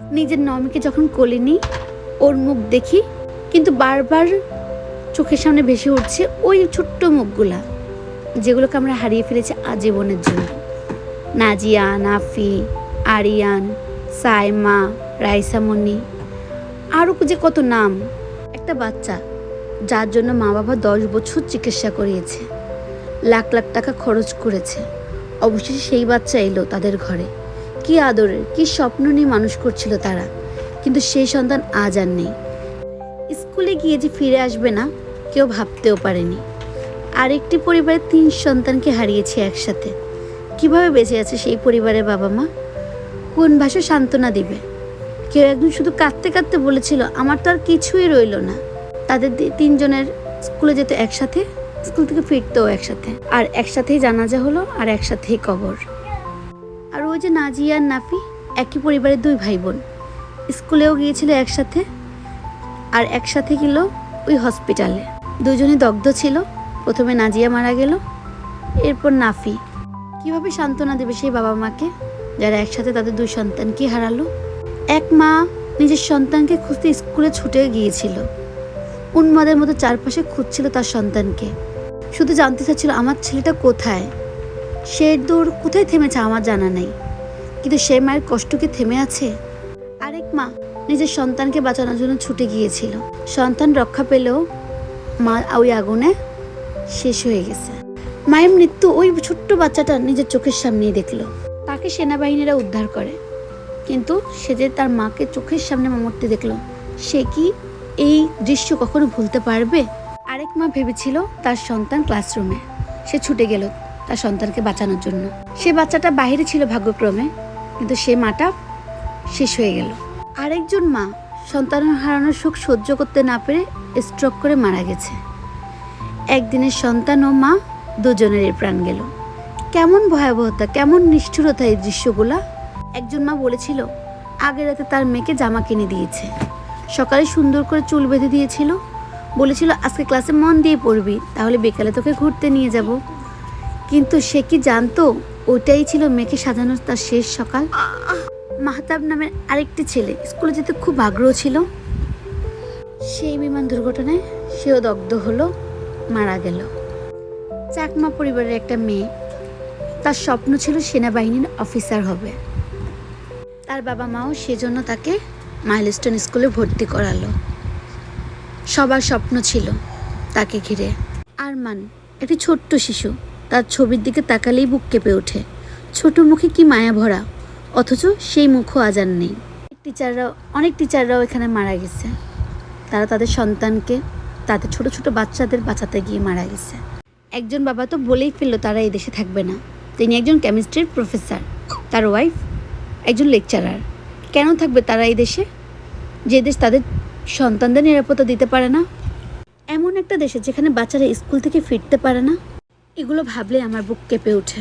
নিজের নমিকে যখন কোলে নিই, ওর মুখ দেখি, কিন্তু বারবার চোখের সামনে ভেসে উঠছে ওই ছোট্ট মুখগুলা, যেগুলোকে আমরা হারিয়ে ফেলেছি আজীবনের জন্য। নাজিয়া, নাফি, আরিয়ান, সাইমা রাইসামনি আরও যে কত নাম। একটা বাচ্চা, যার জন্য মা বাবা দশ বছর চিকিৎসা করিয়েছে, লাখ লাখ টাকা খরচ করেছে। অবশেষে সেই বাচ্চা এলো তাদের ঘরে। কি আদরের, কি স্বপ্ন নিয়ে মানুষ করছিল তারা। কিন্তু সেই সন্তান আজ আর নেই। স্কুলে গিয়ে যে ফিরে আসবে না, কেউ ভাবতেও পারেনি। আরেকটি পরিবারের তিন সন্তানকে হারিয়েছি একসাথে। কীভাবে বেঁচে আছে সেই পরিবারের বাবা মা? কোন ভাষা সান্ত্বনা দিবে? কেউ একজন শুধু কাঁদতে কাঁদতে বলেছিল, আমার তো আর কিছুই রইল না। তাদের তিনজনের স্কুলে যেত একসাথে, স্কুল থেকে ফিরতেও একসাথে। আর একসাথেই জানাজা হলো, আর একসাথেই কবর। ওই যে নাজিয়া আর নাফি, একই পরিবারের দুই ভাই বোন স্কুলেও গিয়েছিল একসাথে আর একসাথে গেল ওই হসপিটালে দুজনে দগ্ধ ছিল, প্রথমে নাজিয়া মারা গেল, এরপর নাফি। কীভাবে সান্ত্বনা দেবে সেই বাবা মাকে, যারা একসাথে তাদের দুই সন্তানকে হারালো? এক মা নিজের সন্তানকে খুঁজতে স্কুলে ছুটে গিয়েছিল। উন্মাদের মতো চারপাশে খুঁজছিল তার সন্তানকে। শুধু জানতে চাচ্ছিল, আমার ছেলেটা কোথায়? সে দৌড় কোথায় থেমেছে? আমার জানা নেই। কিন্তু সে মায়ের কষ্ট কি থেমে আছে? আরেক মা নিজের সন্তানকে বাঁচানোর জন্য ছুটে গিয়েছিল। সন্তান রক্ষা পেলেও মা ওই আগুনে শেষ হয়ে গেছে। মায়ের মৃত্যু ওই ছোট্ট বাচ্চাটা নিজের চোখের সামনেই দেখল। তাকে সেনাবাহিনীরা উদ্ধার করে। কিন্তু সে যে তার মাকে চোখের সামনে মরতে দেখল, সে কি এই দৃশ্য কখনো ভুলতে পারবে? আরেক মা ভেবেছিল তার সন্তান ক্লাসরুমে। সে ছুটে গেল তার সন্তানকে বাঁচানোর জন্য। সে বাচ্চাটা বাইরে ছিল ভাগ্যক্রমে। কিন্তু সে মাটা শেষ হয়ে গেল। আরেকজন মা সন্তান হারানোর শোক সহ্য করতে না পেরে স্ট্রোক করে মারা গেছে। একদিনের সন্তান ও মা দুজনেরই প্রাণ গেল। কেমন ভয়াবহতা, কেমন নিষ্ঠুরতা এই দৃশ্যগুলা? একজন মা বলেছিল, আগের রাতে তার মেয়েকে জামা কিনে দিয়েছে। সকালে সুন্দর করে চুল বেঁধে দিয়েছিল। বলেছিল, আজকে ক্লাসে মন দিয়ে পড়বি, তাহলে বিকালে তোকে ঘুরতে নিয়ে যাব। কিন্তু সে কি জানতো ওটাই ছিল মেয়েকে সাজানোর তার শেষ সকাল। মাহতাব নামের আরেকটি ছেলে স্কুলে যেতে খুব আগ্রহ ছিল। সেই বিমান দুর্ঘটনায় সেও দগ্ধ হলো, মারা গেল। চাকমা পরিবারের একটা মেয়ে, তার স্বপ্ন ছিল সেনাবাহিনীর অফিসার হবে। তার বাবা মাও সেজন্য তাকে মাইলস্টোন স্কুলে ভর্তি করালো। সবার স্বপ্ন ছিল তাকে ঘিরে। আরমান, একটি ছোট্ট শিশু তার ছবির দিকে তাকালেই বুক কেঁপে ওঠে। ছোট মুখে কি মায়া ভরা? অথচ সেই মুখও আজান নেই। টিচাররাও, অনেক টিচাররাও এখানে মারা গেছে। তারা তাদের সন্তানকে, তাদের ছোট ছোট বাচ্চাদের বাঁচাতে গিয়ে মারা গেছে। একজন বাবা তো বলেই ফেলল তারা এই দেশে থাকবে না। তিনি একজন কেমিস্ট্রির প্রফেসর তার ওয়াইফ একজন লেকচারার কেন থাকবে তারা এই দেশে? যে দেশ তাদের সন্তানদের নিরাপত্তা দিতে পারে না? এমন একটা দেশে যেখানে বাচ্চারা স্কুল থেকে ফিরতে পারে না? এগুলো ভাবলে আমার বুক কেঁপে ওঠে।